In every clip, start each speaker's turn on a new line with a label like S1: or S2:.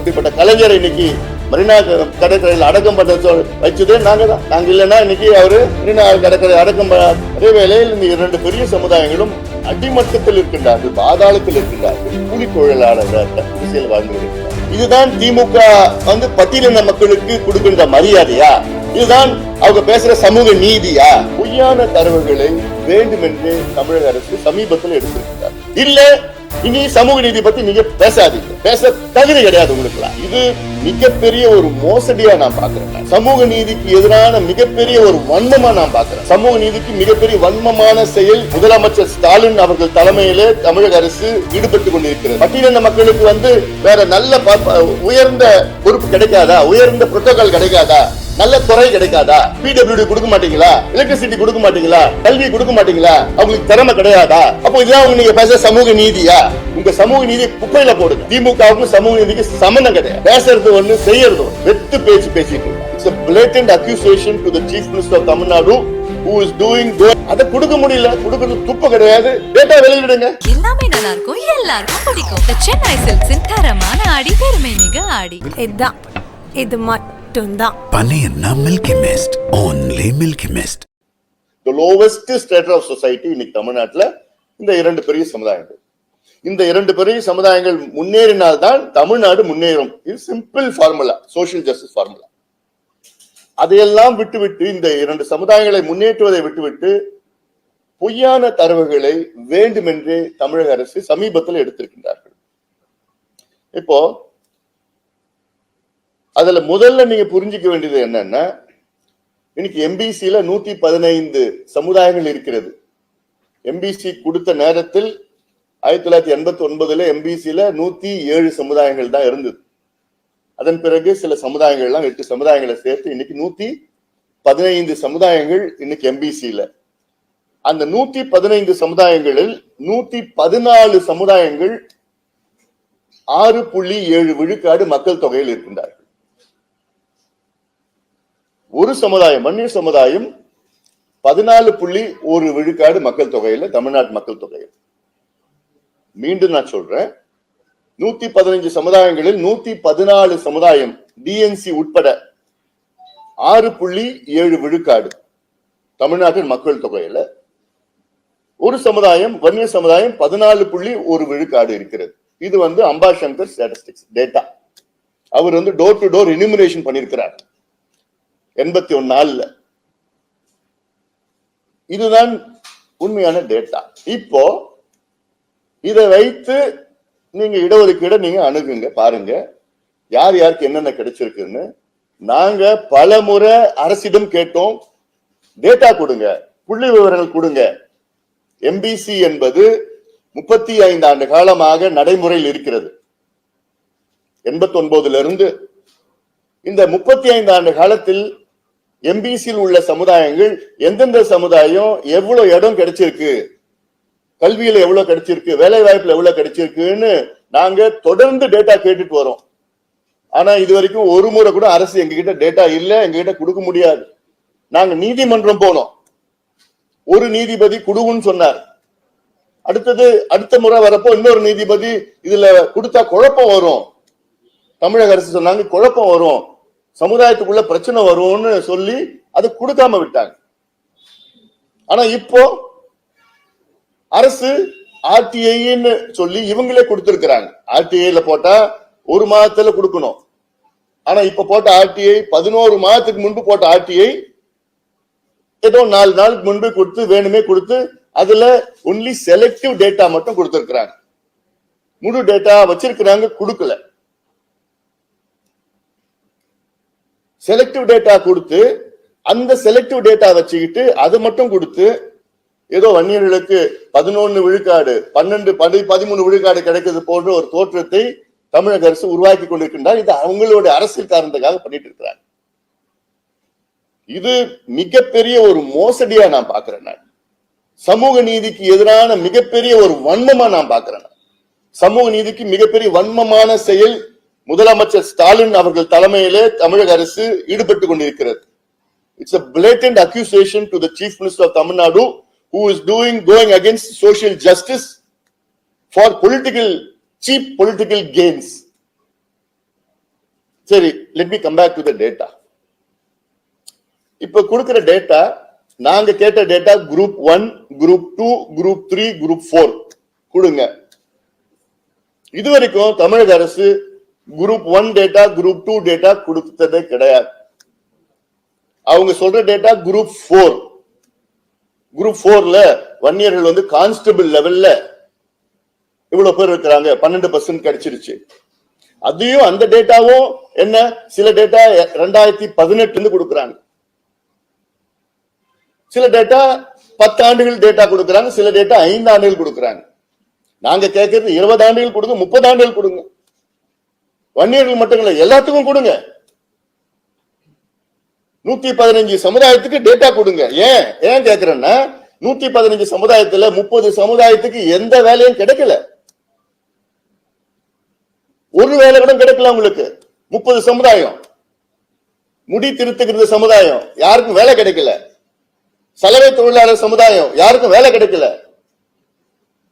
S1: அப்படிப்பட்ட கலைஞரை இன்னைக்கு மெரினா கடற்கரையில் அடக்கம் பண்ண வச்சதே நாங்க தான் நாங்க இல்லைன்னா இன்னைக்கு அவரு மெரினா கடற்கரை அடக்கம் பண்ண- அதே வேளையில் இந்த இரண்டு பெரிய சமுதாயங்களும் அடிமட்டத்தில் இருக்கின்றார்கள் பாதாளத்தில் இருக்கின்றார்கள் கூலி தொழிலாளர்கள் அரசியல் வாழ்ந்து இதுதான் திமுக வந்து பட்டியலின மக்களுக்கு கொடுக்கின்ற மரியாதையா? இதுதான் அவங்க பேசுற சமூக நீதியா? பொய்யான தரவுகளை வேண்டுமென்றே தமிழக அரசு சமீபத்தில் எடுத்திருக்கிறார். இல்ல இனி சமூக நீதி பத்தி நீங்க பேசாதீங்க. பேச தகுதி கிடையாது உங்களுக்கு இது மிகப்பெரிய ஒரு மோசடியா நான் பாக்குறேன் சமூக நீதிக்கு எதிரான மிகப்பெரிய ஒரு வன்மமா நான் பாக்குறேன் சமூக நீதிக்கு மிகப்பெரிய வன்மமான செயல் முதலமைச்சர் ஸ்டாலின் அவர்கள் தலைமையில தமிழக அரசு ஈடுபட்டு கொண்டிருக்கிறது. பட்டியலின மக்களுக்கு வந்து வேற நல்ல உயர்ந்த பொறுப்பு கிடைக்காதா? உயர்ந்த புரோட்டோகால் கிடைக்காதா? நல்ல துறை கிடைக்காதா? பிடபிள்யூடி கொடுக்க மாட்டீங்களா? எலக்ட்ரிசிட்டி கொடுக்க மாட்டீங்களா? கல்வி கொடுக்க மாட்டீங்களா? அவங்களுக்கு திறமை கிடையாதா? அப்போ இதெல்லாம் உங்க நீங்க பேச சமூக நீதியா? உங்க சமூக நீதி குப்பையில போடுங்க. திமுக திமுகவுக்கும் சமூக நீதிக்கு சம்பந்தம் கிடையாது. பேசுறது ஒண்ணு செய்யறது ஒண்ணு. வெத்து பேச்சு பேசிட்டு it's a blatant accusation to the chief minister of Tamil Nadu who is doing good அதை கொடுக்க முடியல. கொடுக்கறது துப்பு கிடையாது. டேட்டா வெளியிடுங்க.
S2: எல்லாமே நல்லா இருக்கும் எல்லாருக்கும் பிடிக்கும். சென்னை சில்க்ஸின் தரமான ஆடி பெருமை மிக ஆடி.
S3: இதுதான். இது மட்டும்தான்.
S4: பனையன்னா milky mist only milky mist
S1: the lowest strata of society இன்னைக்கு தமிழ்நாட்டுல இந்த இரண்டு பெரிய சமுதாயங்கள். இந்த இரண்டு பெரிய சமுதாயங்கள் முன்னேறினால்தான் தமிழ்நாடு முன்னேறும். இது simple formula social justice formula அதையெல்லாம் விட்டுவிட்டு இந்த இரண்டு சமுதாயங்களை முன்னேற்றுவதை விட்டுவிட்டு பொய்யான தரவுகளை வேண்டுமென்றே தமிழக அரசு சமீபத்தில் எடுத்திருக்கின்றார்கள். இப்போ அதுல முதல்ல நீங்க புரிஞ்சுக்க வேண்டியது என்னன்னா இன்னைக்கு எம்பிசியில நூத்தி பதினைந்து சமுதாயங்கள் இருக்கிறது. எம்பிசி கொடுத்த நேரத்தில் ஆயிரத்தி தொள்ளாயிரத்தி எண்பத்தி ஒன்பதுல எம்பிசியில நூத்தி ஏழு சமுதாயங்கள் தான் இருந்தது. அதன் பிறகு சில சமுதாயங்கள்லாம் எட்டு சமுதாயங்களை சேர்த்து இன்னைக்கு நூத்தி பதினைந்து சமுதாயங்கள் இன்னைக்கு எம்பிசியில அந்த நூத்தி பதினைந்து சமுதாயங்களில் நூத்தி பதினாலு சமுதாயங்கள் ஆறு புள்ளி ஏழு விழுக்காடு மக்கள் தொகையில் இருக்கின்றார்கள். ஒரு சமுதாயம் மன்னிர் சமுதாயம் பதினாலு புள்ளி ஒரு விழுக்காடு மக்கள் தொகையில தமிழ்நாட்டு மக்கள் தொகையில். மீண்டும் நான் சொல்றேன். நூத்தி பதினஞ்சு சமுதாயங்களில் நூத்தி பதினாலு சமுதாயம் டிஎன்சி உட்பட ஆறு புள்ளி ஏழு விழுக்காடு தமிழ்நாட்டின் மக்கள் தொகையில ஒரு சமுதாயம் வன்னிய சமுதாயம் பதினாலு புள்ளி ஒரு விழுக்காடு இருக்கிறது. இது வந்து அம்பாசங்கர் ஸ்டாட்டிஸ்டிக்ஸ் டேட்டா அவர் வந்து டோர் டு டோர் இனிமினேஷன் பண்ணியிருக்கிறார். எண்பத்தி ஒன்னு நாள்ல இதுதான் உண்மையான டேட்டா இப்போ இதை வைத்து நீங்க இடஒதுக்கீடை நீங்க அணுகுங்க பாருங்க. யார் யாருக்கு என்னென்ன கிடைச்சிருக்குன்னு. நாங்க பல முறை அரசிடம் கேட்டோம். டேட்டா கொடுங்க. புள்ளி விவரங்கள் கொடுங்க. எம்பிசி என்பது முப்பத்தி ஐந்து ஆண்டு காலமாக நடைமுறையில் இருக்கிறது. எண்பத்தி ஒன்பதுல இருந்து இந்த முப்பத்தி ஐந்து ஆண்டு காலத்தில் எம்பிசியில் உள்ள சமுதாயங்கள் எந்தெந்த சமுதாயம் எவ்வளவு இடம் கிடைச்சிருக்கு? கல்வியில எவ்வளவு கிடைச்சிருக்கு வேலை வாய்ப்புல எவ்வளவு கிடைச்சிருக்குன்னு நாங்க தொடர்ந்து டேட்டா கேட்டுட்டு வரோம். ஆனா இது வரைக்கும் ஒரு முறை கூட அரசு எங்ககிட்ட டேட்டா இல்ல எங்ககிட்ட கொடுக்க முடியாது. நாங்க நீதிமன்றம் போனோம். ஒரு நீதிபதி குடுன்னு சொன்னார். அடுத்தது அடுத்த முறை வரப்போ இன்னொரு நீதிபதி இதுல கொடுத்தா குழப்பம் வரும். தமிழக அரசு சொன்னாங்க குழப்பம் வரும். சமுதாயத்துக்குள்ள பிரச்சனை வரும்னு சொல்லி அது கொடுக்காம விட்டாங்க. ஆனா இப்போ அரசு ஆர்டிஐன்னு சொல்லி இவங்களே கொடுத்திருக்கிறாங்க. ஆர்டிஐல போட்டா ஒரு மாதத்துல கொடுக்கணும். ஆனா இப்ப போட்ட ஆர்டிஐ பதினோரு மாதத்துக்கு முன்பு போட்ட ஆர்டிஐ ஏதோ நாலு நாளுக்கு முன்பு கொடுத்து வேணுமே கொடுத்து அதுல ஒன்லி செலக்டிவ் டேட்டா மட்டும் கொடுத்திருக்கிறாங்க. முழு டேட்டா வச்சிருக்கிறாங்க கொடுக்கல. செலக்டிவ் டேட்டா கொடுத்து அந்த செலக்டிவ் டேட்டா வச்சுக்கிட்டு அதை மட்டும் கொடுத்து ஏதோ வன்னியர்களுக்கு பதினொன்னு விழுக்காடு பன்னெண்டு பதி பதிமூணு விழுக்காடு கிடைக்கிறது போன்ற ஒரு தோற்றத்தை தமிழக அரசு உருவாக்கி கொண்டிருக்கின்றார். இது அவங்களுடைய அரசியல் காரணத்துக்காக பண்ணிட்டு இருக்கிறாங்க. இது மிகப்பெரிய ஒரு மோசடியா நான் பாக்குறேன் நான். சமூக நீதிக்கு எதிரான மிகப்பெரிய ஒரு வன்மமா நான் பாக்குறேன் சமூக நீதிக்கு மிகப்பெரிய வன்மமான செயல் முதலமைச்சர் ஸ்டாலின் அவர்கள் தலைமையிலே தமிழக அரசு ஈடுபட்டு கொண்டிருக்கிறது. It's a blatant accusation to the chief minister who is doing going against social justice for political cheap political gains. சரி let me come back to the data இப்ப கொடுக்கிற டேட்டா நாங்க கேட்ட data group one group two group three group four கொடுங்க. இதுவரைக்கும் தமிழக அரசு group one data group two data கொடுத்ததே கிடையாது. அவங்க சொல்ற டேட்டா குரூப் ஃபோர் குரூப் ஃபோர்ல வன்னியர்கள் வந்து கான்ஸ்டபிள் லெவல்ல இவ்வளவு பேர் இருக்கிறாங்க. பன்னெண்டு பர்சன்ட் கிடைச்சிருச்சு. அதையும் அந்த டேட்டாவும் என்ன? சில டேட்டா ரெண்டாயிரத்தி பதினெட்டுல இருந்து கொடுக்குறாங்க. சில டேட்டா பத்து ஆண்டுகள் டேட்டா கொடுக்குறாங்க. சில டேட்டா ஐந்து ஆண்டுகள் கொடுக்குறாங்க. நாங்க கேட்கறது இருபது ஆண்டுகள் கொடுங்க முப்பது ஆண்டுகள் கொடுங்க. வன்னியர்கள் மட்டும் இல்ல எல்லாத்துக்கும் கொடுங்க. நூத்தி பதினஞ்சு சமுதாயத்துக்கு டேட்டா கொடுங்க. ஏன்? ஏன் கேக்குறேன்னா நூத்தி பதினஞ்சு சமுதாயத்துல முப்பது சமுதாயத்துக்கு எந்த வேலையும் கிடைக்கல. ஒரு வேலை கூட கிடைக்கல உங்களுக்கு. முப்பது சமுதாயம். முடி திருத்துகிறது சமுதாயம். யாருக்கும் வேலை கிடைக்கல. சலவை தொழிலாளர் சமுதாயம். யாருக்கும் வேலை கிடைக்கல.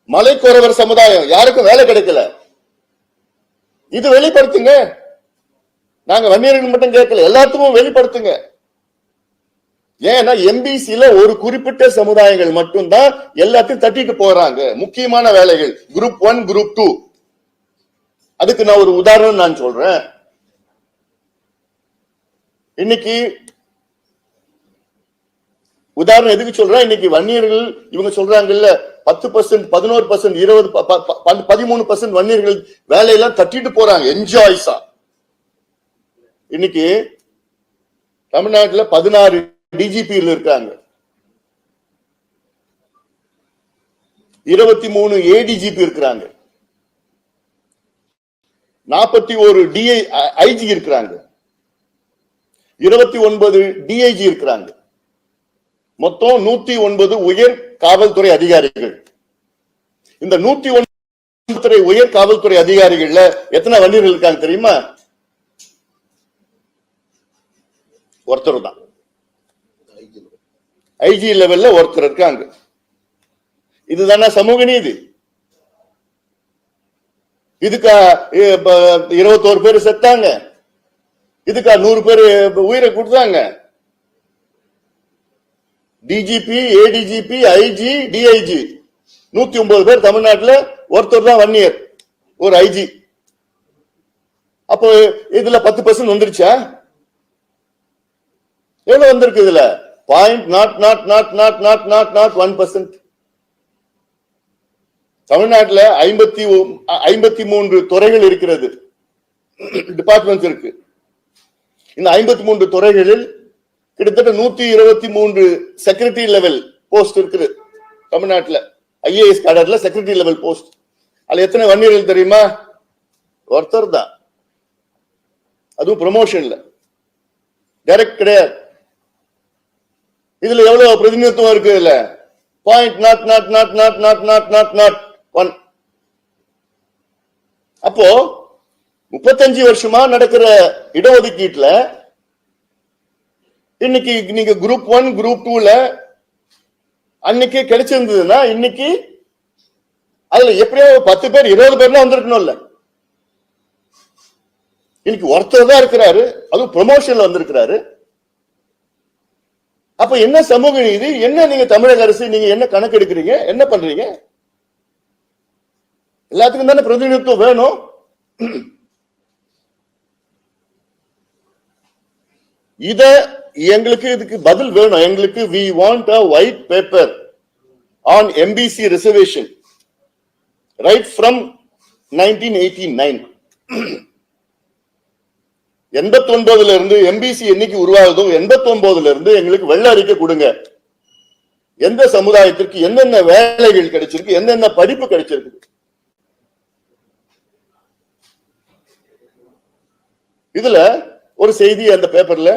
S1: மலைக்குறவர் சமுதாயம். யாருக்கும் வேலை கிடைக்கல. இது வெளிப்படுத்துங்க. நாங்க வன்னியர்கள் மட்டும் கேட்கல. எல்லாத்துக்கும் வெளிப்படுத்துங்க. ஏன்னா எம்பிசியில ஒரு குறிப்பிட்ட சமுதாயங்கள் மட்டும்தான் எல்லாத்தையும் தட்டிட்டு போறாங்க. முக்கியமான வேலைகள். குரூப் ஒன் குரூப் டூ அதுக்கு நான் ஒரு உதாரணம் நான் சொல்றேன். இன்னைக்கு உதாரணம் எதுக்கு சொல்றேன்? இன்னைக்கு வன்னியர்கள் இவங்க சொல்றாங்கல்ல பத்து பர்சன்ட் பதினோரு பர்சன்ட் இருபது ப- ப- ப- பதிமூணு பர்சன்ட் வன்னியர்கள் வேலையெல்லாம் தட்டிட்டு போறாங்க. என்ஜாய்ஸா இன்னைக்கு தமிழ்நாட்டுல பதினாறு டிஜிபியில் இருக்காங்க. இருபத்தி மூணு ஏடிஜிபி இருக்கிறாங்க. நாற்பத்தி ஒரு டிஐ ஐஜி இருக்கிறாங்க. இருபத்தி ஒன்பது டிஐஜி இருக்கிறாங்க. மொத்தம் நூத்தி ஒன்பது உயர் காவல்துறை அதிகாரிகள். இந்த நூத்தி ஒன்பது உயர் காவல்துறை அதிகாரிகள்ல எத்தனை வன்னியர்கள் இருக்காங்க தெரியுமா? ஒருத்தர் தான் ஐஜி லெவல்ல ஒருத்தர் இருக்காங்க. இதுதானே சமூக நீதி? இதுக்கா இருபத்தோரு பேர் செத்தாங்க. இதுக்கா நூறு பேர் உயிரை கொடுத்தாங்க. டிஜிபி ஏடிஜிபி ஐஜி டிஐஜி நூத்தி ஒன்பது பேர் தமிழ்நாட்டில் ஒருத்தர் தான் ஒன் இயர் ஒரு ஐஜி அப்போ இதுல பத்து பர்சன்ட் வந்துருச்சா? எவ்வளவு வந்திருக்கு இதுல? Point naught naught naught naught naught naught naught one percent தமிழ்நாட்டில் ஐம்பத்தி ஐம்பத்தி மூன்று துறைகள் இருக்கிறது. டிபார்ட்மெண்ட்ஸ் இருக்கு. இந்த ஐம்பத்தி மூன்று துறைகளில் கிட்டத்தட்ட நூத்தி இருபத்தி மூன்று செக்ரட்டரி லெவல் போஸ்ட் இருக்குது தமிழ்நாட்டில். ஐஏஎஸ் கேடர்ல செக்ரட்டரி லெவல் போஸ்ட் அதுல எத்தனை வன்னியர்கள் தெரியுமா? ஒருத்தர் தான் அதுவும் ப்ரமோஷன்ல டைரக்ட் கிடையாது. இதுல எவ்வளவு பிரதிநிதித்துவம் இருக்கு இதுல? Point naught naught naught naught naught naught naught naught one அப்போ முப்பத்தஞ்சு வருஷமா நடக்கிற இடஒதுக்கீட்டுல இன்னைக்கு நீங்க குரூப் ஒன் குரூப் டூல அன்னைக்கு கிடைச்சிருந்ததுன்னா இன்னைக்கு அதுல எப்படியோ பத்து பேர் இருபது பேர்லாம் வந்திருக்கணும்ல. இன்னைக்கு ஒருத்தர் தான் இருக்கிறாரு அதுவும் ப்ரொமோஷன்ல வந்திருக்கிறாரு. அப்ப என்ன சமூக நீதி? என்ன நீங்க தமிழக அரசு நீங்க என்ன கணக்கு எடுக்கிறீங்க என்ன பண்றீங்க? எல்லாத்துக்கும் தானே பிரதிநிதித்துவம் வேணும். இத எங்களுக்கு இதுக்கு பதில் வேணும். எங்களுக்கு we want a white paper on MBC reservation right from nineteen eighty nine எண்பத்தி ஒன்பதுல இருந்து எம்பிசி என்னைக்கு உருவாகுதோ எண்பத்தி ஒன்பதுல இருந்து எங்களுக்கு வெள்ள அறிக்கை கொடுங்க. எந்த சமுதாயத்திற்கு என்னென்ன வேலைகள் கிடைச்சிருக்கு என்னென்ன படிப்பு கிடைச்சிருக்கு? இதுல ஒரு செய்தி அந்த பேப்பர்ல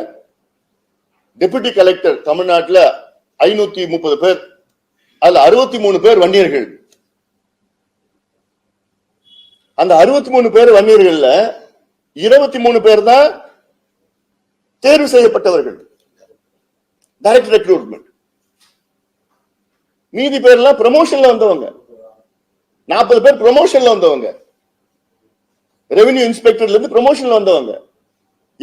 S1: டெபுட்டி கலெக்டர் தமிழ்நாட்டுல ஐநூத்தி முப்பது பேர் அதுல அறுபத்தி மூணு பேர் வன்னியர்கள். அந்த அறுபத்தி மூணு பேர் வன்னியர்கள்ல இருபத்தி மூணு பேர் தான் தேர்வு செய்யப்பட்டவர்கள். டைரக்ட் ரெக்ரூட்மெண்ட் மீதி பேர்லாம் ப்ரமோஷன்ல வந்தவங்க. நாற்பது பேர் ப்ரமோஷன்ல வந்தவங்க. ரெவென்யூ இன்ஸ்பெக்டர்ல இருந்து ப்ரமோஷன்ல வந்தவங்க.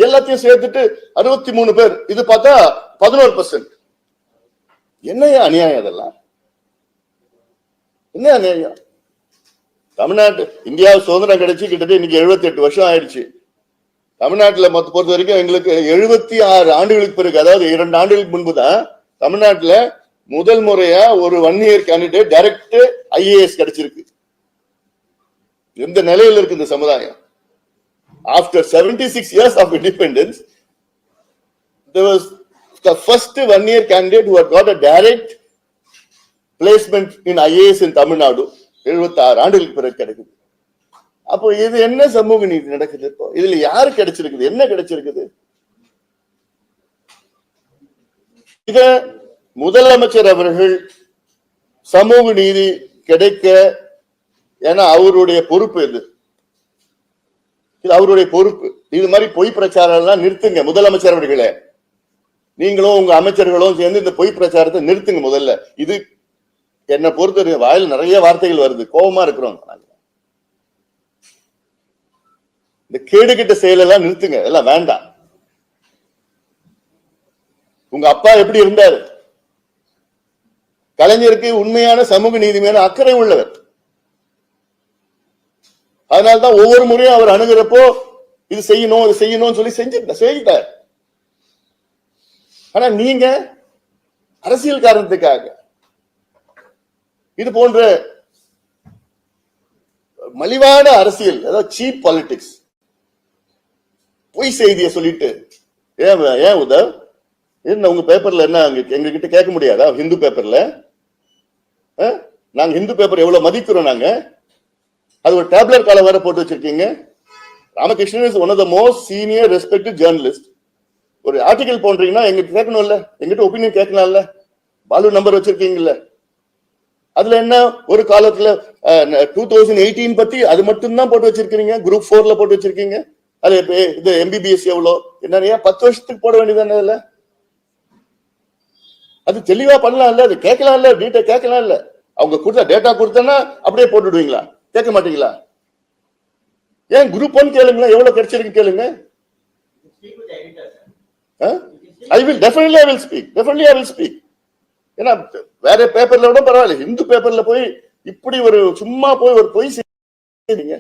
S1: எல்லாத்தையும் சேர்த்துட்டு அறுபத்தி மூணு பேர். இது பார்த்தா பதினோரு பர்சன்ட் என்னையா அநியாயம் அதெல்லாம் என்ன அநியாயம்? தமிழ்நாட்டு இந்தியாவுக்கு சுதந்திரம் கிடைச்சு கிட்டத்தட்ட இன்னைக்கு 78 வருஷம் ஆயிடுச்சு. தமிழ்நாட்டில் மொத்த பொறுத்த வரைக்கும் எங்களுக்கு எழுபத்தி ஆறு ஆண்டுகளுக்கு பிறகு அதாவது இரண்டு ஆண்டுகளுக்கு முன்பு தான் தமிழ்நாட்டில் முதல் முறையா ஒரு one year candidate direct IAS கிடைச்சிருக்கு. எந்த நிலையில இருக்கு இந்த சமுதாயம்? After seventy six years of independence there was the first one year candidate who had uh a direct in IAS in Tamil Nadu Tamil Nadu. 76 ஆண்டுகளுக்கு பிறகு கிடைக்குது. அப்போ இது என்ன சமூக நீதி நடக்குது இப்போ? இதுல யாரு கிடைச்சிருக்குது? என்ன கிடைச்சிருக்குது? இத முதலமைச்சர் அவர்கள் சமூக நீதி கிடைக்க ஏன்னா அவருடைய பொறுப்பு இது. இது அவருடைய பொறுப்பு. இது மாதிரி பொய் பிரச்சாரம் எல்லாம் நிறுத்துங்க முதலமைச்சர் அவர்களே. நீங்களும் உங்க அமைச்சர்களும் சேர்ந்து இந்த பொய் பிரச்சாரத்தை நிறுத்துங்க முதல்ல. இது என்னை பொறுத்த வாயில் நிறைய வார்த்தைகள் வருது. கோபமா இருக்கிறோம் நாங்க. இந்த கேடு கெட்ட செயலெல்லாம் நிறுத்துங்க. எல்லாம் வேண்டாம். உங்க அப்பா எப்படி இருந்தாரு? கலைஞருக்கு உண்மையான சமூக நீதி மேல அக்கறை உள்ளவர். அதனால்தான் ஒவ்வொரு முறையும் அவர் அணுகிறப்போ இது செய்யணும் இது செய்யணும்னு சொல்லி செஞ்சு செய்தார் ஆனா நீங்க அரசியல் காரணத்துக்காக இது போன்ற மலிவான அரசியல் அதாவது சீப் பாலிடிக்ஸ் பொய் செய்தியை சொல்லிட்டு. ஏன் ஏன் உதவ்? என்ன உங்க பேப்பர்ல என்ன எங்ககிட்ட எங்க கிட்ட கேட்க முடியாதா? ஹிந்து பேப்பர்ல நாங்க ஹிந்து பேப்பர் எவ்வளவு மதிக்கிறோம் நாங்க? அது ஒரு டேப்லெட் காலம் வேற போட்டு வச்சிருக்கீங்க. Ramakrishnan is one of the most senior respected journalist ஒரு ஆர்டிகல் போன்றீங்கன்னா எங்கிட்ட கேட்கணும்ல. எங்கிட்ட ஒப்பீனியன் கேட்கலாம்ல. பாலு நம்பர் வச்சிருக்கீங்கல்ல. அதுல என்ன ஒரு காலத்துல டூ தௌசண்ட் எயிட்டீன் பத்தி அது மட்டும் தான் போட்டு வச்சிருக்கீங்க குரூப் ஃபோர்ல போட்டு வச்சிருக்கீங்க. அது இப்ப இது எம்பிபிஎஸ் எவ்வளோ? என்ன பத்து வருஷத்துக்கு போட வேண்டியதானே இல்ல அது தெளிவா பண்ணலாம் இல்ல அது கேட்கலாம் இல்ல டீட்டெயில் கேட்கலாம் இல்ல அவங்க கொடுத்த டேட்டா கொடுத்தனா அப்படியே போட்டுடுவீங்களா? கேட்க மாட்டீங்களா? ஏன் குரூப் ஒன் கேளுங்களா எவ்வளவு கிடைச்சிருக்கு கேளுங்க. I will definitely I will speak definitely I will speak ஏன்னா வேற பேப்பர்ல விட பரவாயில்ல. இந்து பேப்பர்ல போய் இப்படி ஒரு சும்மா போய் ஒரு பொய் செய்றீங்க.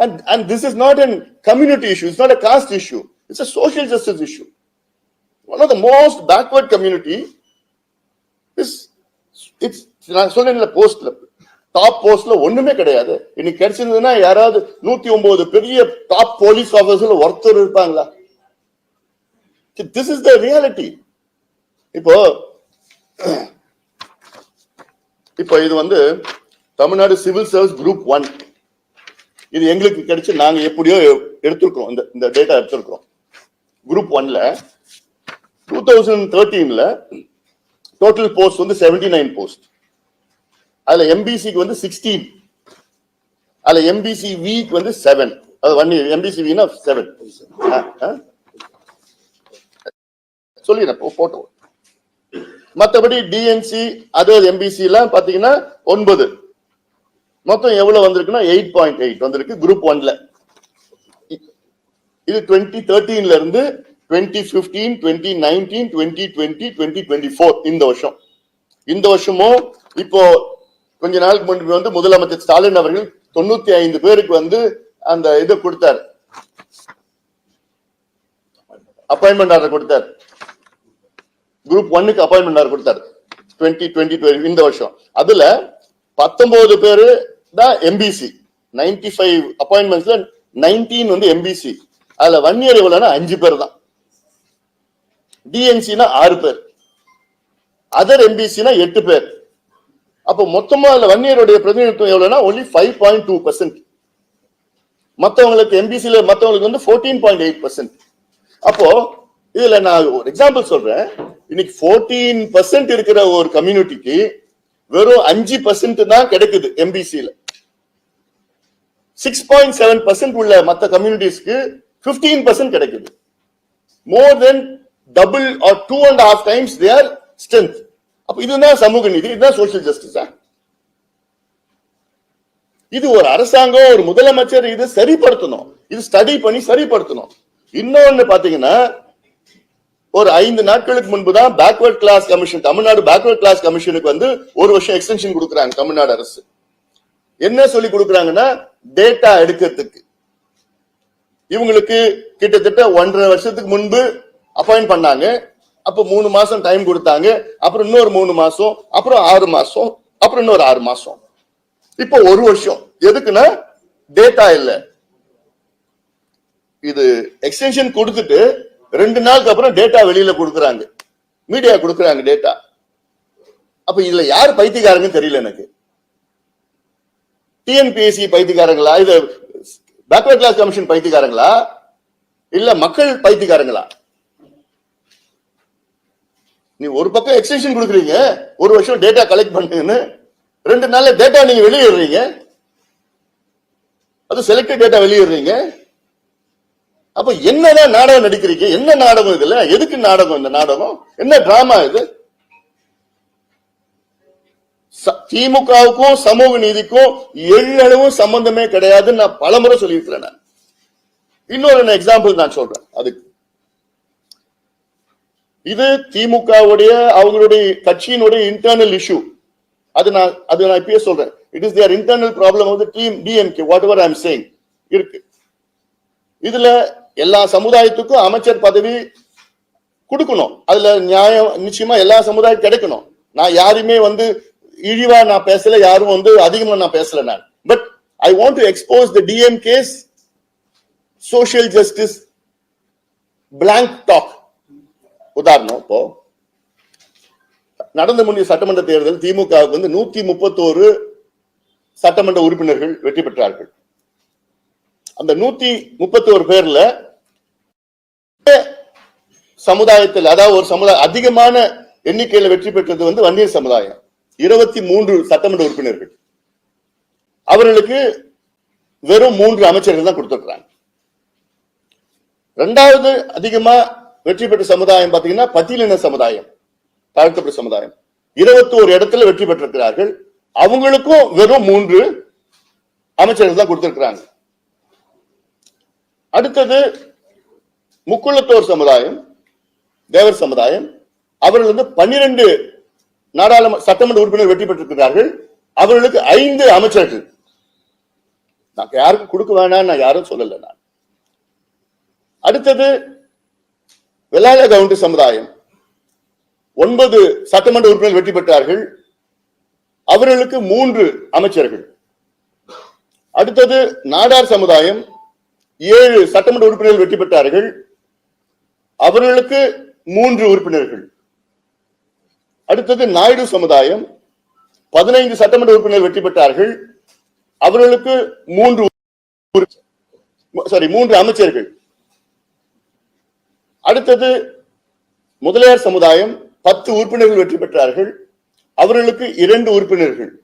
S1: And and this is not a community issue it's not a caste issue it's a social justice issue. One of the most backward community is it's நான் சொன்னேன்ல போஸ்ட்ல டாப் போஸ்ட்ல ஒண்ணுமே கிடையாது. இன்னைக்கு கிடைச்சிருந்ததுன்னா யாராவது நூத்தி ஒன்பது பெரிய டாப் போலீஸ் ஆபீசர்ல ஒருத்தர் இருப்பாங்களா? திஸ் இஸ் த ரியாலிட்டி இப்போ இப்போ இது வந்து Tamil Nadu civil service group one இது எங்களுக்கு கிடைச்சு நாங்க எப்படியோ எடுத்திருக்கிறோம். இந்த இந்த டேட்டா எடுத்திருக்கிறோம். குரூப் ஒன்ல டூ தௌசண்ட் தேர்ட்டீன்ல டோட்டல் போஸ்ட் வந்து செவன்டி நைன் போஸ்ட் அதுல எம்பிசிக்கு வந்து சிக்ஸ்டீன் அதுல எம்பிசி விக்கு வந்து செவன் அது ஒன் எம்பிசி வினா செவன் சொல்லிடுறேன் போட்டோ மற்றபடி டிஎன்சி அதர் எம்பிசி எல்லாம் பாத்தீங்கன்னா ஒன்பது. மொத்தம் எவ்வளவு வந்திருக்குன்னா எயிட் பாயிண்ட் எயிட் வந்திருக்கு குரூப் ஒன்ல இது டுவெண்ட்டி தேர்ட்டீன்ல இருந்து twenty fifteen twenty nineteen twenty twenty twenty twenty four இந்த வருஷம். இந்த வருஷமும் இப்போ கொஞ்ச நாளுக்கு முன்பு வந்து முதலமைச்சர் ஸ்டாலின் அவர்கள் தொண்ணூத்தி ஐந்து பேருக்கு வந்து அந்த இதை கொடுத்தார். அப்பாயின்மெண்ட் ஆர்டர் கொடுத்தார். குரூப் ஒன்னுக்கு அப்பாயின்மெண்ட் ஆர்டர் கொடுத்தார். டுவெண்ட்டி டுவெண்ட்டி இந்த வருஷம். அதுல பத்தொன்பது பேரு தான் எம்பிசி நைன்டி ஃபைவ் அப்பாயின்மெண்ட்ஸ்ல நைன்டீன் வந்து எம்பிசி அதுல ஒன் இயர் எவ்வளவுன்னா அஞ்சு பேர் தான். டிஎன்சினா ஆறு பேர். அதர் எம்பிசினா எட்டு பேர். அப்போ மொத்தமா அதுல ஒன் இயருடைய பிரதிநிதித்துவம் எவ்வளோனா only five point two percent மற்றவங்களுக்கு எம்பிசியில் மற்றவங்களுக்கு வந்து ஃபோர்டீன் பாயிண்ட் எயிட் பர்சன்ட் அப்போ இதுல நான் ஒரு எக்ஸாம்பிள் சொல்றேன். இன்னைக்கு ஃபோர்டீன் பர்சன்ட் இருக்கிற ஒரு கம்யூனிட்டிக்கு வெறும் அஞ்சு பர்சன்ட் தான் கிடைக்குது எம்பிசில சிக்ஸ் பாயிண்ட் செவன் பர்சன்ட் உள்ள மத்த கம்யூனிட்டிஸ்க்கு பிப்டீன் பர்சன்ட் கிடைக்குது. More then double or two and half times their strength அப்ப இதுதான் சமூக நீதி? இதுதான் சோசியல் ஜஸ்டிஸா இது ஒரு அரசாங்கம் ஒரு முதலமைச்சர் இது சரிப்படுத்தணும். இது ஸ்டடி பண்ணி சரிப்படுத்தணும். இன்னொன்னு பாத்தீங்கன்னா ஒரு ஐந்து நாட்களுக்கு முன்பு தான் backward class commission Tamil Nadu backward class கமிஷனுக்கு வந்து ஒரு வருஷம் எக்ஸ்டென்ஷன் கொடுக்குறாங்க தமிழ்நாடு அரசு. என்ன சொல்லி கொடுக்குறாங்கன்னா டேட்டா எடுக்கிறதுக்கு. இவங்களுக்கு கிட்டத்தட்ட ஒன்றரை வருஷத்துக்கு முன்பு அப்பாயிண்ட் பண்ணாங்க. அப்ப மூணு மாசம் டைம் கொடுத்தாங்க. அப்புறம் இன்னொரு மூணு மாசம் அப்புறம் ஆறு மாசம் அப்புறம் இன்னொரு ஆறு மாசம். இப்போ ஒரு வருஷம். எதுக்குன்னா டேட்டா இல்ல. இது எக்ஸ்டென்ஷன் கொடுத்துட்டு ரெண்டு நாளுக்கு அப்புறம் டேட்டா வெளியில கொடுக்குறாங்க. மீடியா கொடுக்குறாங்க டேட்டா அப்ப இதுல யார் பைத்தியக்காரங்கன்னு தெரியல எனக்கு. டிஎன்பிஎஸ்சி பைத்தியக்காரங்களா? இது பேக்வர்ட் கிளாஸ் கமிஷன் பைத்தியக்காரங்களா? இல்ல மக்கள் பைத்தியக்காரங்களா? நீ ஒரு பக்கம் எக்ஸ்டென்ஷன் கொடுக்குறீங்க ஒரு வருஷம் டேட்டா கலெக்ட் பண்ணுங்கன்னு ரெண்டு நாள்ல டேட்டா நீங்க வெளியிடுறீங்க. அது செலக்டட் டேட்டா வெளியிடுறீங்க. அப்ப என்னதான் நாடகம் நடிக்கிறீங்க? என்ன நாடகம் இதுல எதுக்கு நாடகம் இந்த நாடகம்? என்ன டிராமா இது? திமுகவுக்கும் சமூக நீதிக்கும் எள்ளளவும் சம்பந்தமே கிடையாதுன்னு நான் பலமுறை சொல்லியிருக்கிறேன் நான். இன்னொரு எக்ஸாம்பிள் நான் சொல்றேன். அதுக்கு. இது திமுகவுடைய அவங்களுடைய கட்சியினுடைய இன்டர்னல் இஷ்யூ அது நான் அது நான் இப்பயே சொல்றேன். It is their internal problem வந்து team DMK whatever I'm saying இருக்கு. இதுல எல்லா சமுதாயத்துக்கும் அமைச்சர் பதவி கொடுக்கணும். அதுல நியாயம் நிச்சயமா எல்லா சமுதாயம் கிடைக்கணும். நான் யாருமே வந்து இழிவா நான் பேசல யாரும் வந்து அதிகமா நான் பேசல நான். But I want to expose the DMK's social justice blank talk உதாரணம் இப்போ நடந்து முடிய சட்டமன்ற தேர்தல் திமுகவுக்கு வந்து நூத்தி முப்பத்தோரு சட்டமன்ற உறுப்பினர்கள் வெற்றி பெற்றார்கள். அந்த நூத்தி முப்பத்தோரு பேர்ல சமுதாயத்தில் அதாவது ஒரு சமுதாயம் அதிகமான எண்ணிக்கையில வெற்றி பெற்றது வந்து வன்னியர் சமுதாயம். இருபத்தி மூன்று சட்டமன்ற உறுப்பினர்கள். அவர்களுக்கு வெறும் மூன்று அமைச்சர்கள் தான் கொடுத்திருக்கிறாங்க. ரெண்டாவது அதிகமா வெற்றி பெற்ற சமுதாயம் பாத்தீங்கன்னா பட்டியலின சமுதாயம் தாழ்த்தப்பட்ட சமுதாயம். இருபத்தி ஒரு இடத்துல வெற்றி பெற்றிருக்கிறார்கள். அவங்களுக்கும் வெறும் மூன்று அமைச்சர்கள் தான் கொடுத்திருக்கிறாங்க. அடுத்தது முக்குளத்தோர் சமுதாயம் தேவர் சமுதாயம் அவர்கள் வந்து பன்னிரண்டு நாடாளுமன்ற சட்டமன்ற உறுப்பினர் வெற்றி பெற்றிருக்கிறார்கள். அவர்களுக்கு ஐந்து அமைச்சர்கள். நான் யாருக்கும் கொடுக்க வேணாம் நான் யாரும் சொல்லல நான். அடுத்தது வெள்ளாய கவுண்டி சமுதாயம். ஒன்பது சட்டமன்ற உறுப்பினர் வெற்றி பெற்றார்கள். அவர்களுக்கு மூன்று அமைச்சர்கள். அடுத்தது நாடார் சமுதாயம். ஏழு சட்டமன்ற உறுப்பினர்கள் வெற்றி பெற்றார்கள். அவர்களுக்கு மூன்று உறுப்பினர்கள். அடுத்தது நாயுடு சமுதாயம். பதினைந்து சட்டமன்ற உறுப்பினர் வெற்றி பெற்றார்கள். அவர்களுக்கு மூன்று சாரி மூன்று அமைச்சர்கள். அடுத்தது முதலியார் சமுதாயம். பத்து உறுப்பினர்கள் வெற்றி பெற்றார்கள். அவர்களுக்கு இரண்டு உறுப்பினர்கள்.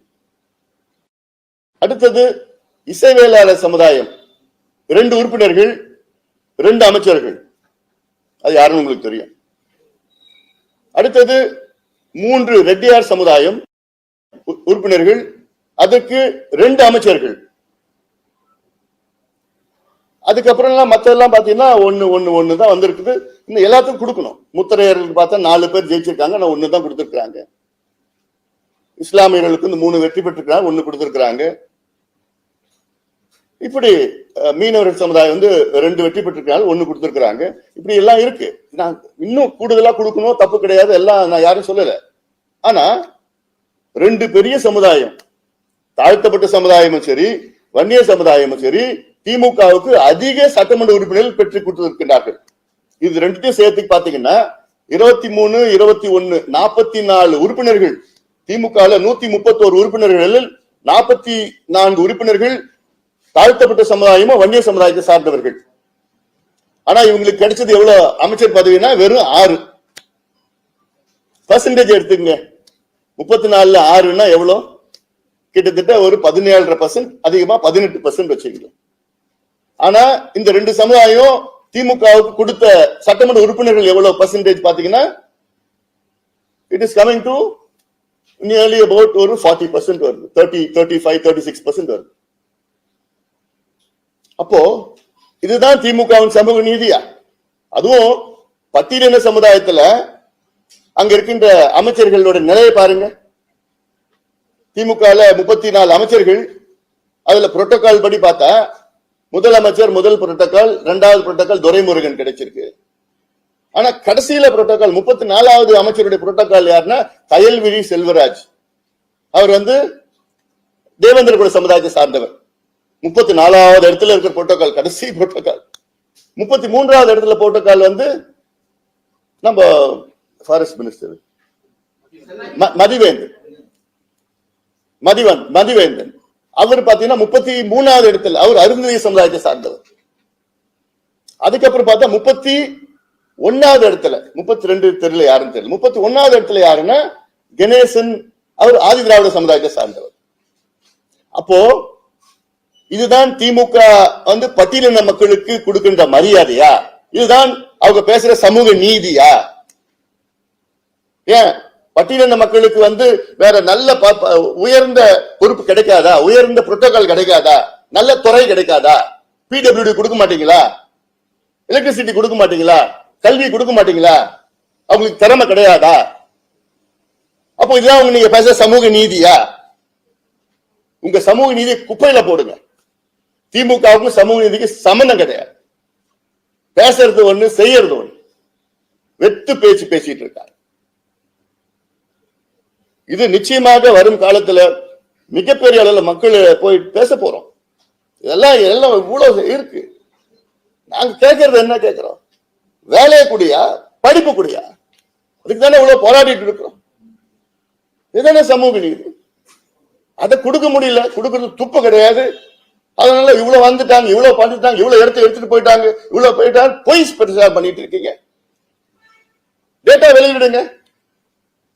S1: அடுத்தது இசைவேளாளர் சமுதாயம். இரண்டு உறுப்பினர்கள் இரண்டு அமைச்சர்கள். அது யாருன்னு உங்களுக்கு தெரியும். அடுத்தது மூன்று ரெட்டியார் சமுதாயம் உறுப்பினர்கள் அதற்கு ரெண்டு அமைச்சர்கள். அதுக்கப்புறம் எல்லாம் மத்ததெல்லாம் பாத்தீங்கன்னா ஒன்னு ஒன்னு ஒன்று தான் வந்திருக்குது. இன்னும் எல்லாத்துக்கும் கொடுக்கணும். முத்திரையர்கள் பார்த்தா நாலு பேர் ஜெயிச்சிருக்காங்க நான் ஒன்று தான் கொடுத்துருக்குறாங்க. இஸ்லாமியர்களுக்கு இந்த மூணு வெற்றி பெற்றிருக்கிறாங்க ஒன்று கொடுத்துருக்குறாங்க. இப்படி மீனவர்கள் சமுதாயம் வந்து ரெண்டு வெற்றி பெற்றிருக்கிறாங்க ஒண்ணு கொடுத்துருக்குறாங்க. இப்படி எல்லாம் இருக்கு. நான் இன்னும் கூடுதலா கொடுக்கணும் தப்பு கிடையாது எல்லாம் நான் யாரும் சொல்லல. ஆனா ரெண்டு பெரிய சமுதாயம் தாழ்த்தப்பட்ட சமுதாயமும் சரி வன்னிய சமுதாயமும் சரி திமுகவுக்கு அதிக சட்டமன்ற உறுப்பினர்கள் பெற்று கொடுத்திருக்கின்றார்கள். இது ரெண்டுத்தையும் சேர்த்து பாத்தீங்கன்னா இருபத்தி மூணு இருபத்தி ஒன்னு நாற்பத்தி நாலு உறுப்பினர்கள் திமுக நூத்தி முப்பத்தோரு உறுப்பினர்களில் நாற்பத்தி நான்கு உறுப்பினர்கள் தாழ்த்தப்பட்ட சமுதாயமும் வன்னிய சமுதாயத்தை சார்ந்தவர்கள். ஆனா இவங்களுக்கு கிடைச்சது எவ்வளவு? அமைச்சர் பதவினா வெறும் ஆறு. பர்சன்டேஜ் எடுத்துங்க முப்பத்தி நாலுல ஆறுன்னா எவ்வளவு? கிட்டத்தட்ட ஒரு பதினேழரை பர்சன்ட் அதிகமா பதினெட்டு பர்சன்ட் வச்சுக்கலாம் ஆனா இந்த ரெண்டு சமுதாயம் திமுகவுக்கு கொடுத்த சட்டமன்ற உறுப்பினர்கள் எவ்வளவு பர்சன்டேஜ் பாத்தீங்கன்னா it is coming to nearly about ஒரு ஃபார்ட்டி பர்சன்ட் வருது. Thirty thirty five thirty six percent வருது. அப்போ இதுதான் திமுகவின் சமூக நீதியா? அதுவும் பட்டியலின சமுதாயத்துல அங்க இருக்கின்ற அமைச்சர்களோட நிலையை பாருங்க. திமுக முப்பத்தி நாலு அமைச்சர்கள் அதுல புரோட்டோகால் படி பார்த்தா முதலமைச்சர் முதல் புரோட்டோகால் இரண்டாவது புரோட்டோகால் துரைமுருகன் கிடைச்சிருக்கு. ஆனா கடைசியில புரோட்டோகால் முப்பத்தி நாலாவது அமைச்சருடைய புரோட்டோகால் யாருன்னா கயல்விழி செல்வராஜ். அவர் வந்து தேவேந்திர குல சமுதாயத்தை சார்ந்தவர். முப்பத்தி நாலாவது இடத்துல இருக்கிற புரோட்டோகால் கடைசி புரோட்டோகால் முப்பத்தி மூன்றாவது இடத்துல புரோட்டோகால் வந்து நம்ம ஃபாரஸ்ட் மினிஸ்டர் மதிவேந்தன். மதிவன் மதிவேந்தன். அவர் பாத்தீங்கன்னா முப்பத்தி மூணாவது இடத்துல அவர் அருந்ததி சமுதாயத்தை சார்ந்தவர். அதுக்கப்புறம் பார்த்தா முப்பத்தி ஒன்னாவது இடத்துல முப்பத்தி ரெண்டு தெருல யாருன்னு தெரியல. முப்பத்தி ஒன்னாவது இடத்துல யாருன்னா கணேசன் அவர் ஆதி திராவிட சமுதாயத்தை சார்ந்தவர். அப்போ இதுதான் திமுக வந்து பட்டியலின மக்களுக்கு கொடுக்கின்ற மரியாதையா? இதுதான் அவங்க பேசுற சமூக நீதியா? ஏன்? பட்டியலின மக்களுக்கு வந்து வேற நல்ல உயர்ந்த பொறுப்பு கிடைக்காதா? உயர்ந்த புரோட்டோகால் கிடைக்காதா? நல்ல துறை கிடைக்காதா? பிடபிள்யூடி கொடுக்க மாட்டீங்களா? எலக்ட்ரிசிட்டி கொடுக்க மாட்டீங்களா? கல்வி கொடுக்க மாட்டீங்களா? அவங்களுக்கு திறமை கிடையாதா? அப்போ இதுதான் அவங்க நீங்க பேசுற சமூக நீதியா? உங்க சமூக நீதி குப்பையில போடுங்க. திமுகவுக்கும் சமூக நீதிக்கு சம்மந்தம் கிடையாது. பேசுறது ஒண்ணு செய்யறது ஒண்ணு. வெத்து பேச்சு பேசிட்டு இருக்காரு. இது நிச்சயமாக வரும் காலத்துல மிகப்பெரிய அளவுல மக்கள் போய் பேச போறோம். இதெல்லாம் எல்லாம் இவ்வளவு இருக்கு. நாங்க கேட்கறது என்ன கேட்கிறோம் வேலையை கூடியா? படிப்பு கூடியா? அதுக்கு தானே இவ்வளவு போராடிட்டு இருக்கிறோம். இதுதானே சமூக நீதி. அதை கொடுக்க முடியல கொடுக்கறது துப்பு கிடையாது. அதனால இவ்வளவு வந்துட்டாங்க இவ்வளவு பண்ணிட்டாங்க இவ்வளவு இடத்த எடுத்துட்டு போயிட்டாங்க இவ்வளவு போயிட்டாங்க பொய் பிரச்சாரம் பண்ணிட்டு இருக்கீங்க. டேட்டா வெளியிடுங்க.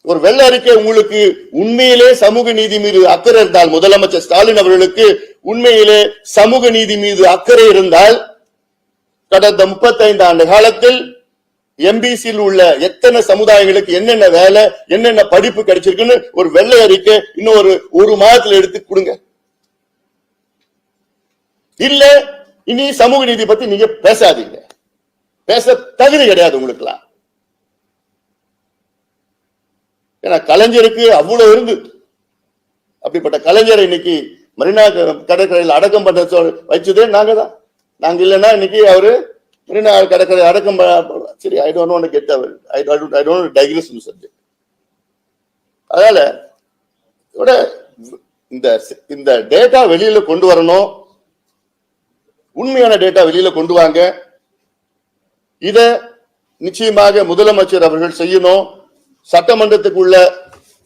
S1: ஒரு வெள்ள அறிக்கை உங்களுக்கு உண்மையிலே சமூக நீதி மீது அக்கறை இருந்தால் முதலமைச்சர் ஸ்டாலின் அவர்களுக்கு உண்மையிலே சமூக நீதி மீது அக்கறை இருந்தால் கடந்த 35 ஆண்டு காலத்தில் எம்பிசியில் உள்ள எத்தனை சமுதாயங்களுக்கு என்னென்ன வேலை என்னென்ன படிப்பு கிடைச்சிருக்குன்னு ஒரு வெள்ளை அறிக்கை இன்னும் ஒரு ஒரு மாதத்துல எடுத்து கொடுங்க. இல்ல இனி சமூக நீதி பத்தி நீங்க பேசாதீங்க. பேச தகுதி கிடையாது உங்களுக்குலாம் ஏன்னா கலைஞருக்கு அவ்வளவு இருந்து அப்படிப்பட்ட கலைஞரை இன்னைக்கு மரினா கடற்கரையில் அடக்கம் பண்ண சொல்~ வச்சதே நாங்க தான் நாங்க இல்லைன்னா இன்னைக்கு அவரு மெரினா கடற்கரை அடக்கம் சரி I don't want get our I don't I don't digress subject அதனால விட இந்த இந்த டேட்டா வெளியில கொண்டு வரணும். உண்மையான டேட்டா வெளியில கொண்டு வாங்க. இத நிச்சயமாக முதலமைச்சர் அவர்கள் செய்யணும். சட்டமன்றத்துக்குள்ள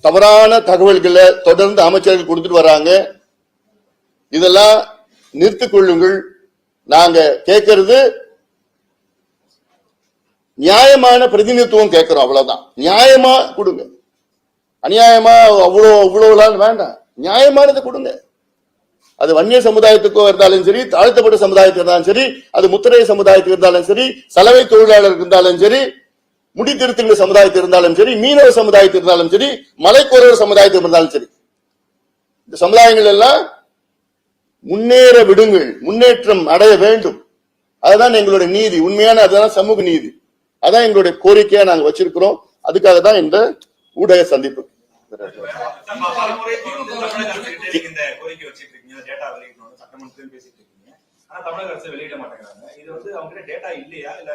S1: தவறான தகவல்களை தொடர்ந்து அமைச்சர்கள் கொடுத்துட்டு வராங்க. இதெல்லாம் நிறுத்திக் கொள்ளுங்கள். நாங்க கேட்கறது நியாயமான பிரதிநிதித்துவம் கேட்கிறோம் அவ்வளவுதான். நியாயமா கொடுங்க. அநியாயமா அவ்வளோ அவ்வளோலாம் வேண்டாம். நியாயமானதை கொடுங்க. அது வன்னிய சமுதாயத்துக்கோ இருந்தாலும் சரி தாழ்த்தப்பட்ட சமுதாயத்துக்கு இருந்தாலும் சரி அது முத்திரைய சமுதாயத்துக்கு இருந்தாலும் சரி சலவை தொழிலாளர் இருந்தாலும் சரி முடித்திருத்துகிற சமுதாயத்தில் இருந்தாலும் சரி மீனவ சமுதாயத்தில் இருந்தாலும் சரி மலைக்கோரவர் சமுதாயத்தில் இருந்தாலும் சரி. இந்த சமுதாயங்கள் எல்லாம் முன்னேற விடுங்கள் முன்னேற்றம் அடைய வேண்டும். அதுதான் எங்களுடைய நீதி. உண்மையான அதுதான் சமூக நீதி. அதான் எங்களுடைய கோரிக்கையா நாங்க வச்சிருக்கிறோம். அதுக்காக தான் இந்த ஊடக சந்திப்பு.
S5: நீங்க டேட்டா வெளியிடணும். சட்டமன்றத்தில் பேசிட்டு இருக்கீங்க. ஆனா தமிழக அரசு வெளியிட மாட்டேங்கிறாங்க. இது வந்து அவங்க டேட்டா இல்லையா? இல்ல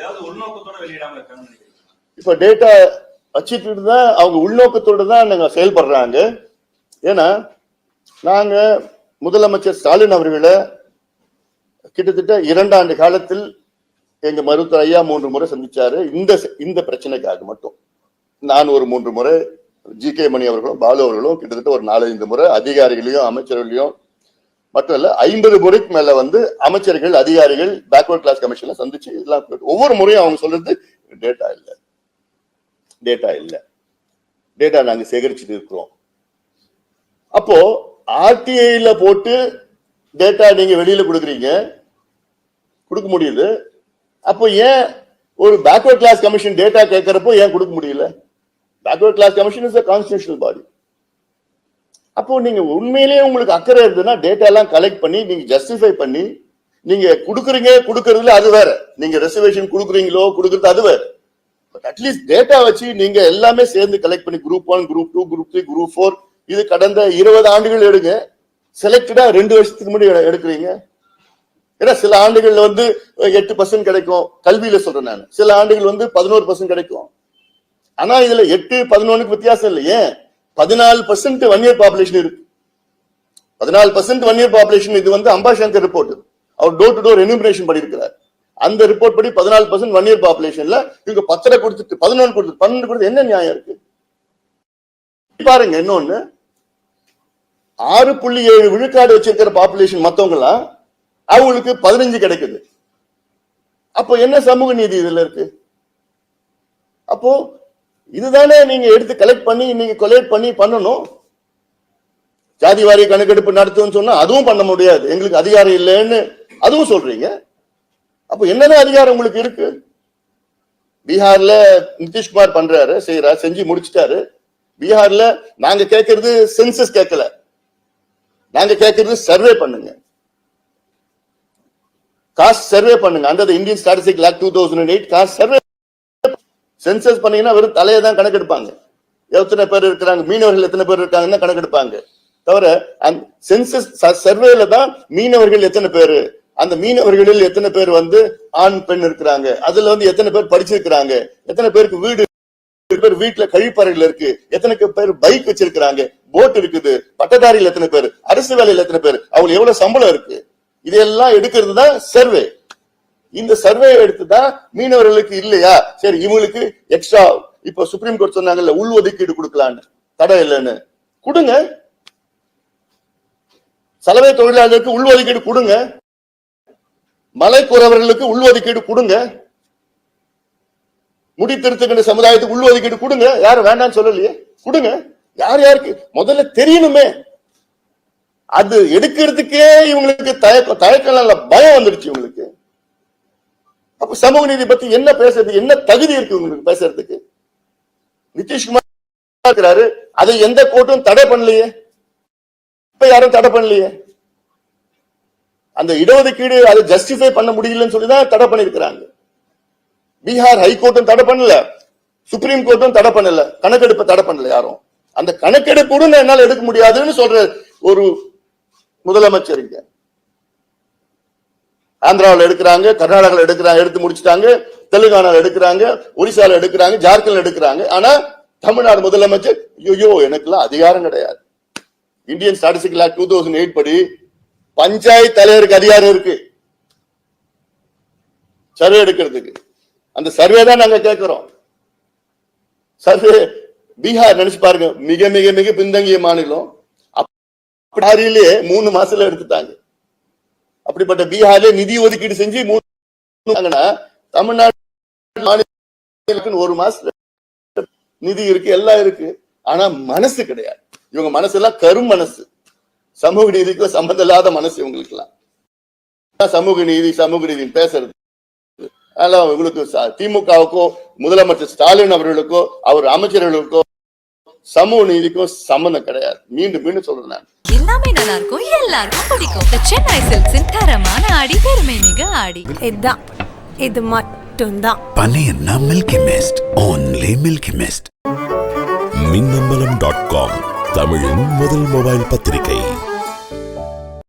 S5: ஏதாவது உள்நோக்கத்தோட வெளியிடாம இருக்காங்கன்னு நினைக்கிறீங்க?
S1: இப்ப டேட்டா வச்சுட்டு தான் அவங்க உள்நோக்கத்தோடு தான் நாங்கள் செயல்படுறாங்க. ஏன்னா நாங்கள் முதலமைச்சர் ஸ்டாலின் அவர்களை கிட்டத்தட்ட இரண்டாண்டு காலத்தில் எங்கள் மருத்துவர் ஐயா மூன்று முறை சந்திச்சாரு. இந்த இந்த பிரச்சனைக்காக மட்டும். நான் ஒரு மூன்று முறை ஜி கே மணி அவர்களும் பாலு அவர்களும் கிட்டத்தட்ட ஒரு நாலஞ்சு முறை அதிகாரிகளையும் அமைச்சர்களையும் மட்டும் இல்ல ஐம்பது முறைக்கு மேல வந்து அமைச்சர்கள் அதிகாரிகள் பேக்வர்ட் கிளாஸ் கமிஷன்ல சந்திச்சு இதெல்லாம் ஒவ்வொரு முறையும் அவங்க சொல்றது டேட்டா இல்லை. டேட்டா இல்ல. டேட்டா நாங்க சேகரிச்சுட்டு இருக்கிறோம். அப்போ ஆர்டிஐல போட்டு டேட்டா நீங்க வெளியில கொடுக்குறீங்க கொடுக்க முடியுது. அப்போ ஏன் ஒரு பேக்வர்ட் கிளாஸ் கமிஷன் டேட்டா கேட்கறப்போ ஏன் கொடுக்க முடியல? Backward class commission is constitutional body அப்போ நீங்க உண்மையிலேயே உங்களுக்கு அக்கறை இருந்ததுன்னா டேட்டா எல்லாம் கலெக்ட் பண்ணி நீங்க ஜஸ்டிஃபை பண்ணி நீங்க கொடுக்குறீங்க கொடுக்கறதுல அது வேற. நீங்க ரிசர்வேஷன் கொடுக்குறீங்களோ கொடுக்கறது அது வேற. பட் அட்லீஸ்ட் டேட்டா வச்சு நீங்க எல்லாமே சேர்ந்து கலெக்ட் பண்ணி group one group two group three group four இது கடந்த இருபது ஆண்டுகள் எடுங்க. செலக்டடா ரெண்டு வருஷத்துக்கு முன்னாடி எடுக்கிறீங்க. ஏன்னா சில ஆண்டுகள்ல வந்து எட்டு பர்சன்ட் கிடைக்கும். கல்வியில சொல்றேன் நான். சில ஆண்டுகள் வந்து பதினோரு பர்சன்ட் கிடைக்கும். ஆனா இதுல எட்டு பதினொன்னுக்கு வித்தியாசம் இல்லை. ஏன்? பதினாலு பர்சன்ட் ஒன் இயர் பாப்புலேஷன் இருக்கு. பதினாலு பர்சன்ட் ஒன் இயர் பாப்புலேஷன் இது வந்து அம்பாசங்கர் ரிப்போர்ட் அவர் டோர் டு டோர் எனுமரேஷன் பண்ணியிருக்கிறார் அந்த ரிப்போர்ட் படி பதினாலு பர்சன்ட் ஒன் இயர் பாப்புலேஷன்ல இவங்க பத்தரை கொடுத்துட்டு பதினொன்று கொடுத்து பன்னெண்டு கொடுத்து என்ன நியாயம் இருக்கு? பாருங்க இன்னொன்னு. ஆறு புள்ளி ஏழு விழுக்காடு வச்சிருக்கிற பாப்புலேஷன் மத்தவங்களா? எல்லாம் அவங்களுக்கு பதினஞ்சு கிடைக்குது. அப்போ என்ன சமூக நீதி இதுல இருக்கு? அப்போ இதுதானே நீங்க எடுத்து கலெக்ட் பண்ணி நீங்க கொலேட் பண்ணி பண்ணணும். ஜாதி வாரிய கணக்கெடுப்பு நடத்துன்னு சொன்னா அதுவும் பண்ண முடியாது. எங்களுக்கு அதிகாரம் இல்லைன்னு அதுவும் சொல்றீங்க. அப்போ என்னென்ன அதிகாரம் உங்களுக்கு இருக்கு? பீகார்ல நிதிஷ்குமார் பண்றாரு செய்யறாரு செஞ்சு முடிச்சிட்டாரு. பீகார்ல நாங்க கேட்கறது சென்சஸ் கேட்கல நாங்க கேட்கறது சர்வே பண்ணுங்க. காஸ்ட் சர்வே பண்ணுங்க. அந்த Indian statistic lakh two thousand eight caste survey census பண்ணீங்கன்னா வெறும் தலையை தான் கணக்கெடுப்பாங்க. எத்தனை பேர் இருக்கிறாங்க? மீனவர்கள் எத்தனை பேர் இருக்காங்கன்னு தான் கணக்கெடுப்பாங்க. தவிர அந்த சென்சஸ் சர்வேல தான் மீனவர்கள் எத்தனை பேர்? அந்த மீனவர்களில் எத்தனை பேர் வந்து ஆண் பெண் இருக்கிறாங்க? அதுல வந்து எத்தனை பேர் படிச்சிருக்கிறாங்க? எத்தனை பேருக்கு வீடு எத்தனை பேர் வீட்டுல கழிப்பறைகள் இருக்கு? எத்தனை பேர் பைக் வச்சிருக்கிறாங்க? போட் இருக்குது. பட்டதாரிகள் எத்தனை பேர்? அரசு வேலையில் எத்தனை பேர்? அவங்களுக்கு எவ்வளவு சம்பளம் இருக்கு? இதெல்லாம் எடுக்கிறது தான் சர்வே இந்த சர்வே எடுத்துதான் மீனவர்களுக்கு இல்லையா? சரி இவங்களுக்கு எக்ஸ்ட்ரா இப்ப சுப்ரீம் கோர்ட் சொன்னாங்கல்ல உள் ஒதுக்கீடு கொடுக்கலான்னு. தடை இல்லைன்னு. கொடுங்க. சலவை தொழிலாளர்களுக்கு உள் ஒதுக்கீடு கொடுங்க. மலைக்குறவர்களுக்கு உள் ஒதுக்கீடு கொடுங்க. முடி திருத்துக்கின்ற சமுதாயத்துக்கு உள் ஒதுக்கீடு கொடுங்க. யாரும் வேண்டாம்னு சொல்லலையே. கொடுங்க. யார் யாருக்கு? முதல்ல தெரியணுமே. அது எடுக்கிறதுக்கே இவங்களுக்கு தயக்கம் தயக்கம் பயம் வந்துடுச்சு இவங்களுக்கு. அப்ப சமூக நீதி பத்தி என்ன பேசுறது? என்ன தகுதி இருக்கு உங்களுக்கு பேசுறதுக்கு? நிதிஷ்குமார் இருக்கிறாரு அதை எந்த கோர்ட்டும் தடை பண்ணலையே. இப்ப யாரும் தடை பண்ணலையே. அந்த இடஒதுக்கீடு அதை ஜஸ்டிஃபை பண்ண முடியலன்னு சொல்லி தான் தடை பண்ணிருக்கிறாங்க பீகார் ஹைகோர்ட்டும் தடை பண்ணல. சுப்ரீம் கோர்ட்டும் தடை பண்ணல. கணக்கெடுப்பை தடை பண்ணல யாரும். அந்த கணக்கெடுப்பு கூட என்னால எடுக்க முடியாதுன்னு சொல்ற ஒரு முதலமைச்சர் இங்க. ஆந்திராவில் எடுக்கிறாங்க கர்நாடகாவில் எடுக்கிறாங்க எடுத்து முடிச்சிட்டாங்க தெலுங்கானாவில் எடுக்கிறாங்க ஒரிசாவில் எடுக்கிறாங்க ஜார்க்கண்ட்ல எடுக்கிறாங்க ஆனா தமிழ்நாடு முதலமைச்சர் ஐயோ எனக்குலாம் அதிகாரம் கிடையாது Indian statistic act two thousand eight படி பஞ்சாயத்து தலைவருக்கு அதிகாரம் இருக்கு சர்வே எடுக்கிறதுக்கு அந்த சர்வே தான் நாங்க கேட்கிறோம் சர்வே பீகார் நினைச்சு பாருங்க மிக மிக மிக பின்தங்கிய மாநிலம் அப்படியே மூணு மாசத்துல எடுத்துட்டாங்க அப்படிப்பட்ட பீகார்ல நிதி ஒதுக்கீடு செஞ்சு தமிழ்நாடு மாநிலத்துக்கு ஒரு மாசத்துல நிதி இருக்கு எல்லாம் இருக்கு. ஆனா மனசு கிடையாது. இவங்க மனசு எல்லாம் கரும் மனசு. சமூக நீதிக்கு சம்பந்தம் இல்லாத மனசு இவங்களுக்கு எல்லாம் சமூக நீதி சமூக நீதி பேசுறது. அதனால இவங்களுக்கு திமுகவுக்கோ முதலமைச்சர் ஸ்டாலின் அவர்களுக்கோ அவர் அமைச்சர்களுக்கோ சமூக நீதிக்கும் சம்பந்தம் கிடையாது. மீண்டும் மீண்டும் சொல்றேன் நான்.
S2: எல்லாமே நல்லா இருக்கும் எல்லாருக்கும் பிடிக்கும். சென்னை சில்க்ஸின் தரமான ஆடி பெருமை மிக ஆடி.
S3: இதுதான். இது மட்டும்தான்.
S4: பனையன்னா milky mist only milky mist
S6: Minnambalam dot com தமிழின் முதல் மொபைல் பத்திரிகை.